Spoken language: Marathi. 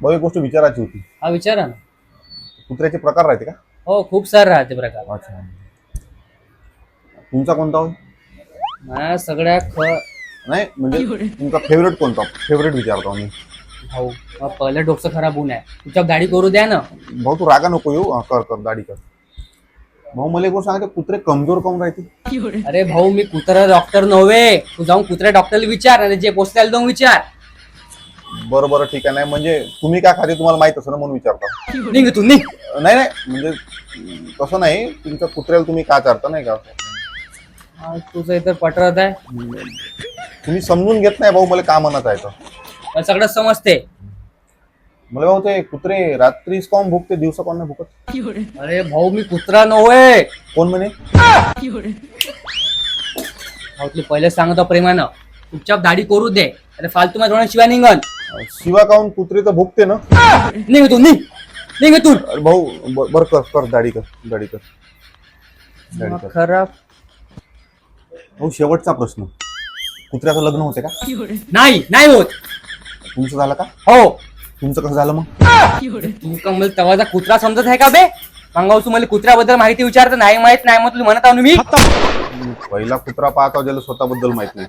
भाऊ एक गोष्ट विचारायची होती. हा विचारा ना. कुत्र्याचे प्रकार राहते का? हो खूप सारे राहते प्रकार. अच्छा. तुमचा कोणता होय माझ्या सगळ्या ख नाही म्हणजे तुमचा फेवरेट कोणता? फेवरेट विचारतो मी भाऊ मग पहिलं डोकं खराब होऊन आहे तुझ्या गाडी करू द्या ना. भाऊ तू रागा नको येऊ. हा, कर कर दाढी कर. भाऊ मला एक गोष्ट सांगते कुत्रे कमजोर कम राहते अरे भाऊ मी कुत्रा डॉक्टर नव्हे. तू जाऊन कुत्र्या डॉक्टरला विचार आणि जे पोचतायला जाऊन विचार. बरं बरं ठीक आहे. नाही म्हणजे तुम्ही काय खाते तुम्हाला माहीत असेल ना म्हणून विचारता. निघ तू निघ. नाही नाही म्हणजे तसं नाही. तुमच्या कुत्र्याला तुम्ही का चारता नाही का? हा, तुझं इतर पटरत आहे. तुम्ही समजून घेत नाही भाऊ मला का म्हणत आहे तर. मला सगळं समजते. मला भाऊ ते कुत्रे रात्रीच काऊन भुकते दिवसा कोण नाही भुकत? अरे भाऊ मी कुत्रा नव्हे. कोण म्हणे? भाऊ तुला पहिले सांगतो प्रेमानं. चुपचाप दाढी करू दे. अरे फालतू माझ्या शिवाय निघन. शिवा काऊन कुत्रे तर भुकते ना? निघ तू निघ. निघ तू अरे भाऊ ब- बरं कर कर दाढी कर दाढी कर. दाढी कर. खराब. भाऊ शेवटचा प्रश्न. कुत्र्याचं लग्न होते का? नाही नाही होत. तुमचं झालं का? हो. तुमचं कसं झालं मग? तू का मला तवाचा कुत्रा समजत आहे का बे? मंगाऊ तू मला कुत्र्याबद्दल माहिती विचारत नाही माहीत नाही मग तुला म्हणत आहो ना मी. पहिला कुत्रा पाहता ज्याला स्वतःबद्दल माहीत नाही.